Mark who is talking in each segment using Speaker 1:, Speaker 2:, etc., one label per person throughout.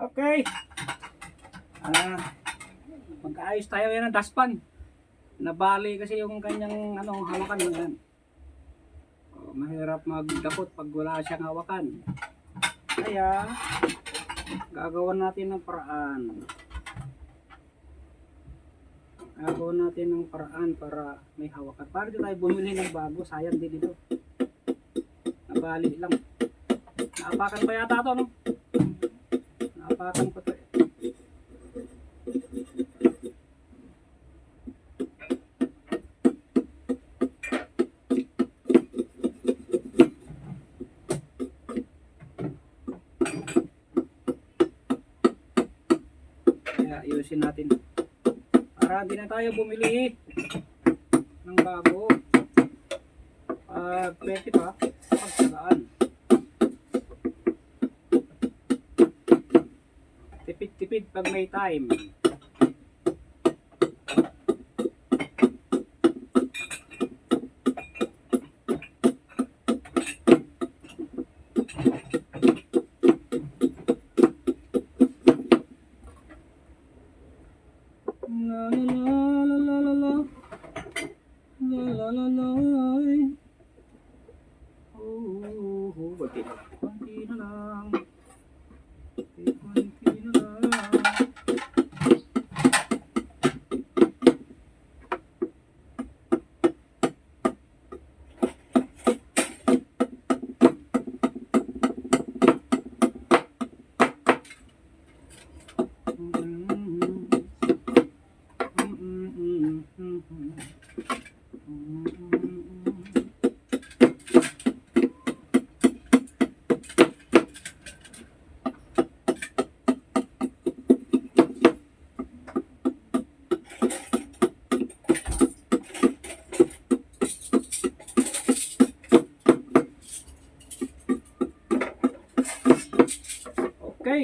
Speaker 1: Okay. Ah, magkaayos tayo yan ng daspan. Nabali kasi yung kanyang ano, hawakan mo yan. Oh, mahirap magdakot pag wala siyang hawakan. Kaya, gagawan natin ng paraan. Gagawan natin ng paraan para may hawakan. Para di tayo bumili ng bago, sayang din ito. Nabali lang. Naapakan pa yata to, no? Naapakan pa to. eh. Kaya ayusin natin. Para hindi na tayo bumili ng bago. Ah, pwede pa. Pagsagaan. Tipid-tipid pag may time.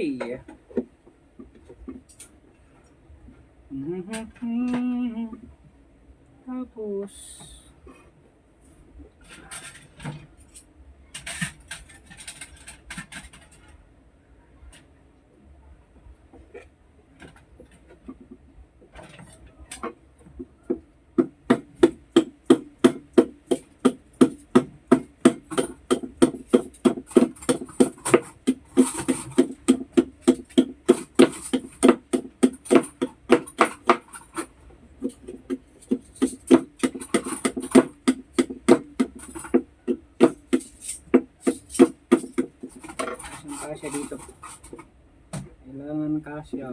Speaker 1: Okay. Kasya dito? Kailangan kasya.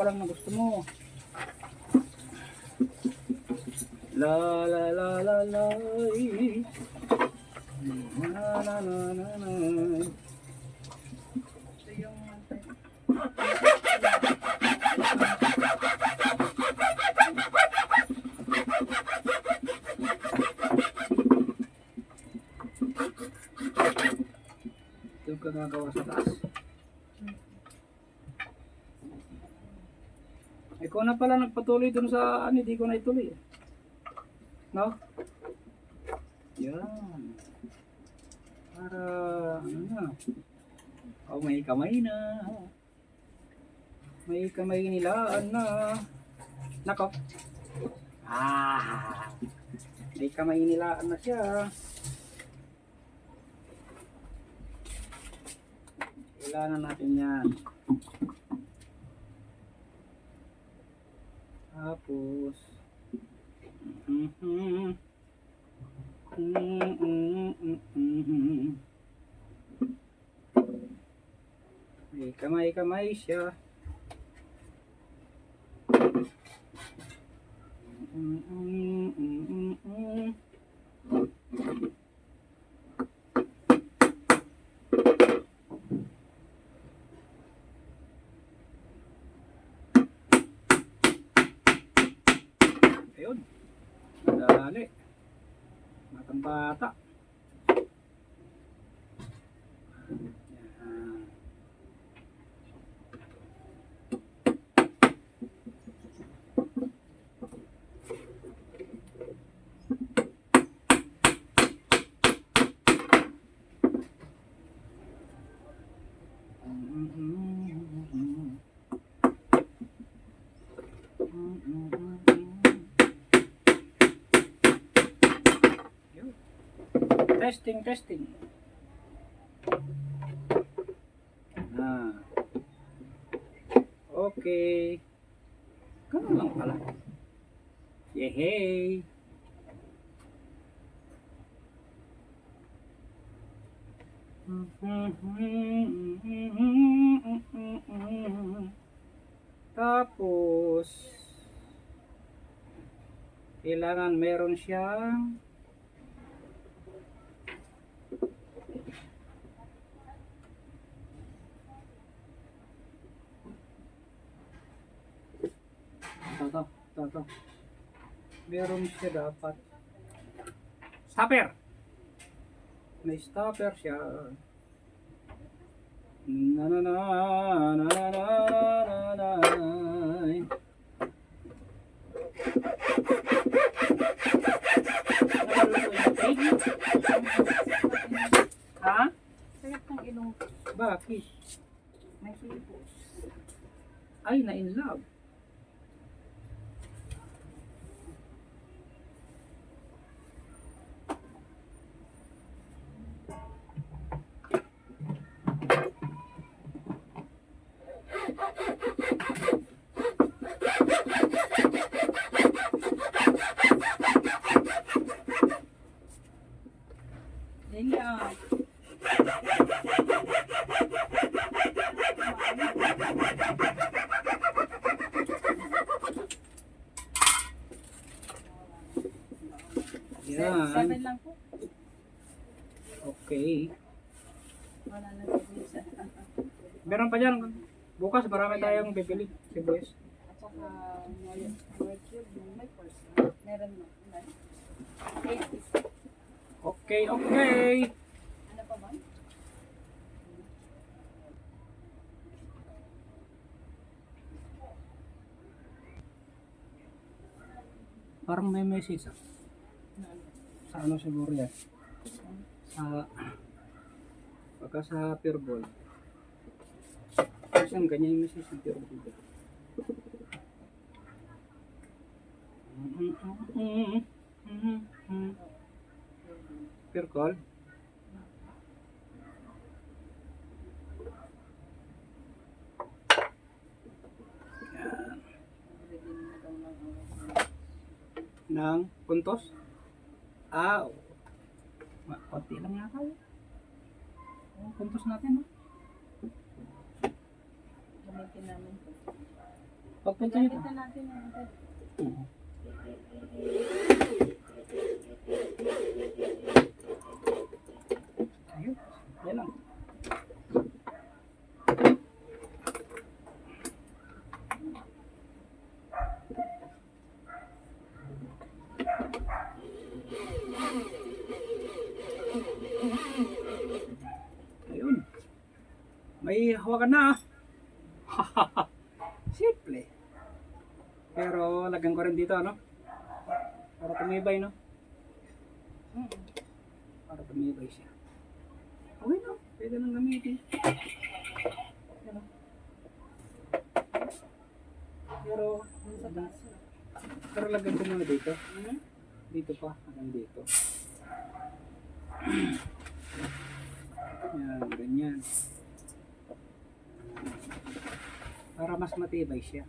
Speaker 1: Ka lang na gusto mo. La la la la la eh. Na na na na na Ito yung Ito ka gagawa. Ikaw na pala nagpatuloy dun sa ano, hindi ko na ituloy. eh. No? Yan. Para, ano na. Oh, may kamay na. May kamay nilaan na. Nako. Ah. May kamay nilaan na siya. Kailangan natin yan. tapos mm -hmm. May kamay kamay siya mm -hmm. Testing, testing. Ah. Okay. Ganun lang pala. Yehey! Tapos, kailangan meron siyang ito, ito. Meron siya dapat. Stopper! May stopper siya. Na na na na na na na na Ha?
Speaker 2: Sarap ng ilong.
Speaker 1: Bakit?
Speaker 2: May sipos.
Speaker 1: Ay, na in love.
Speaker 2: Yan. Seven lang po.
Speaker 1: Okay.
Speaker 2: Wala na sa.
Speaker 1: Meron pa dyan. Bukas marami tayong bibili. Sibuyas.
Speaker 2: At saka, more cube, may course. Meron is.
Speaker 1: Okay, okay.
Speaker 2: Ano pa ba?
Speaker 1: Parang may message ah
Speaker 2: ano
Speaker 1: siguro yan? Sa, baka sa fireball. Kasi ang ganyan yung misis ng
Speaker 2: fireball dito. Fireball. ng
Speaker 1: puntos Ah, konti lang yata yun. Oh, puntos natin, no?
Speaker 2: Gamitin namin po.
Speaker 1: Pagpunta nyo.
Speaker 2: Gamitin natin ito.
Speaker 1: Oo. Ayun, yan lang. Ayun. May hawakan na ah. Simple. Pero lagyan ko rin dito ano. Para tumibay no.
Speaker 2: Mm.
Speaker 1: Para tumibay siya. Okay no. Pwede nang gamitin. Ano? Pero,
Speaker 2: sa taas.
Speaker 1: pero lagyan ko muna dito.
Speaker 2: Hmm?
Speaker 1: Dito pa, hanggang dito. Yan, ganyan. Para mas matibay siya.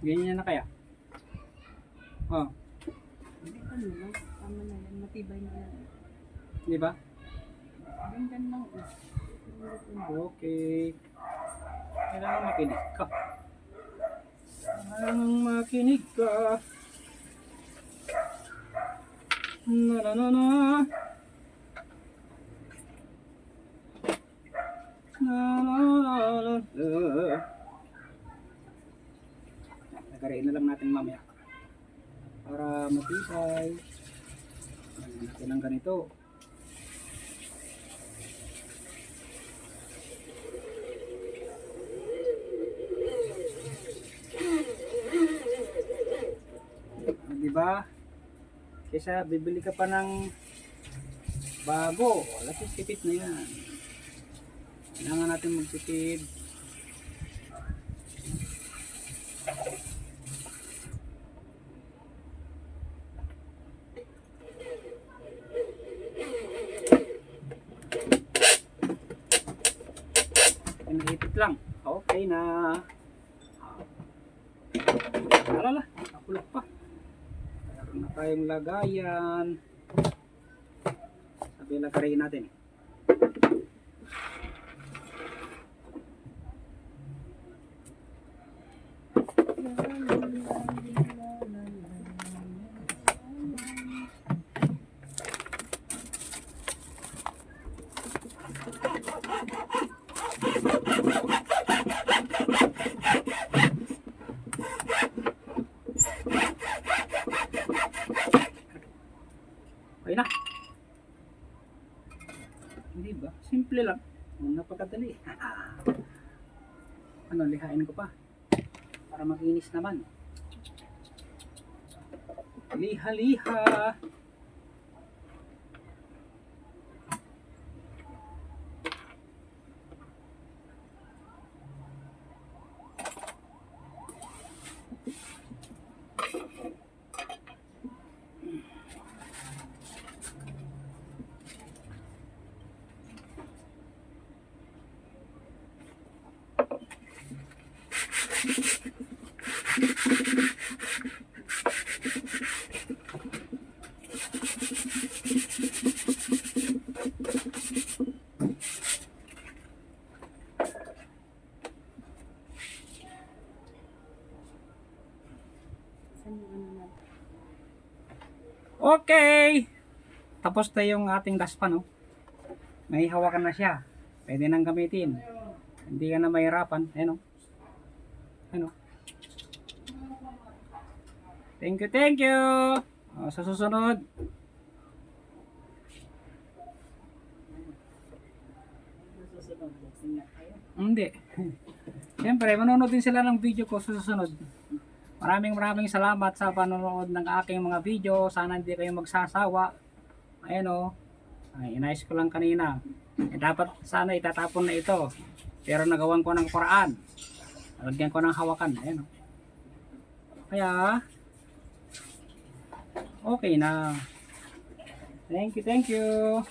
Speaker 1: Ganyan na kaya? Oh,
Speaker 2: Hindi ka na lang. Tama na yan. Matibay na yan.
Speaker 1: di ba?
Speaker 2: Ganyan lang. eh.
Speaker 1: Okay. Kailangan makinig ka. Ang makinig ka. Na na na. Na na na na. Uh. Nagkarain na lang natin mamaya. Matibay. Lagyan natin ng ganito. di ba? Kesa bibili ka pa ng bago, wala sa tipid na yan. Kailangan natin magtipid. Pinahipit lang. Okay na. Alala, nakulap pa. Meron na tayong lagayan. Sabi lagayin natin. Okay na. Hindi ba? Simple lang. Napakadali. ano, lihain ko pa. Para makinis naman. Liha-liha.
Speaker 2: Saan yung ano na?
Speaker 1: Okay. Tapos na yung ating daspan, no? May hawakan na siya. Pwede nang gamitin. Hindi ka na mahirapan. Ayan, no? Ayan, no? Thank you, thank you. O, sa susunod. Hindi. Siyempre, manonood din sila ng video ko sa susunod. Maraming maraming salamat sa panonood ng aking mga video. Sana hindi kayo magsasawa. Ayan o. Ay, inayos ko lang kanina. Eh, dapat sana itatapon na ito. Pero nagawan ko ng Quran. Lagyan ko ng hawakan. Ayan o. Kaya, okay na. Thank you, thank you.